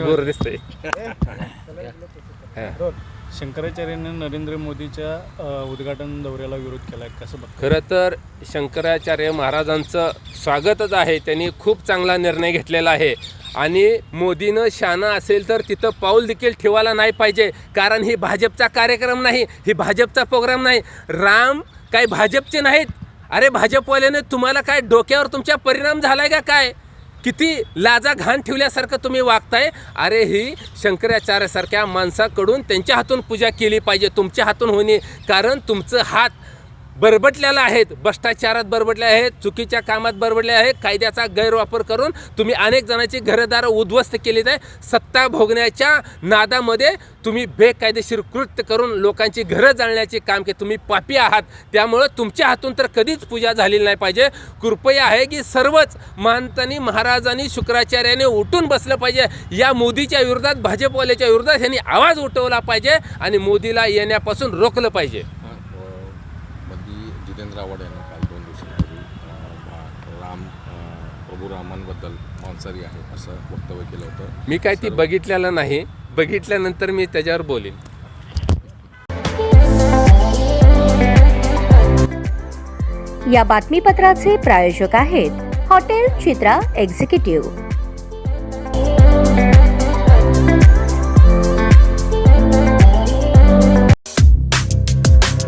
गोर दिसतंय. शंकराचार्यांनी नरेंद्र मोदीच्या उद्घाटन दौऱ्याला विरोध केलाय. कसं खरं तर शंकराचार्य महाराजांचं स्वागतच आहे. त्यांनी खूप चांगला निर्णय घेतलेला आहे. आणि मोदीनं शाना असेल तर तिथं पाऊल देखील ठेवायला नाही पाहिजे. कारण ही भाजपचा कार्यक्रम नाही ही भाजपचा प्रोग्राम नाही. राम काही भाजपचे नाहीत. अरे भाजपवाल्याने तुम्हाला काय डोक्यावर तुमच्या परिणाम झालाय का काय? किती लाजा घाण ठेवल्यासारखं तुम्ही वागताय? अरे ही शंकराचार्यासारख्या माणसाकडून त्यांच्या हातून पूजा केली पाहिजे तुमच्या हातून होणे. कारण तुमचं हात बरबटलेला आहेत. भ्रष्टाचारात बरबटले आहेत चुकीच्या कामात बरबटले आहेत कायद्याचा गैरवापर करून तुम्ही अनेक जणांची घरदार उद्ध्वस्त केलीत आहे. सत्ता भोगण्याच्या नादामध्ये तुम्ही बेकायदेशीर कृत्य करून लोकांची घरं जाळण्याचे काम के तुम्ही पापी आहात. त्यामुळं तुमच्या हातून तर कधीच पूजा झालेली नाही पाहिजे. कृपया आहे की सर्वच महंतांनी महाराजांनी शुक्राचार्याने उठून बसलं पाहिजे. या मोदीच्या विरोधात भाजपवाल्याच्या विरोधात यांनी आवाज उठवला पाहिजे आणि मोदीला येण्यापासून रोखलं पाहिजे. आव्हाड यांनी काल दोन दिवसांपूर्वी राम प्रभू रामांबद्दल मांसाहारी आहे असं वक्तव्य केलं होतं. मी काय ती बघितलेलं नाही. बघितल्यानंतर मी त्याच्यावर बोलेन. या बातमीपत्राचे प्रायोजक आहेत हॉटेल चित्रा एक्झिक्युटिव्ह.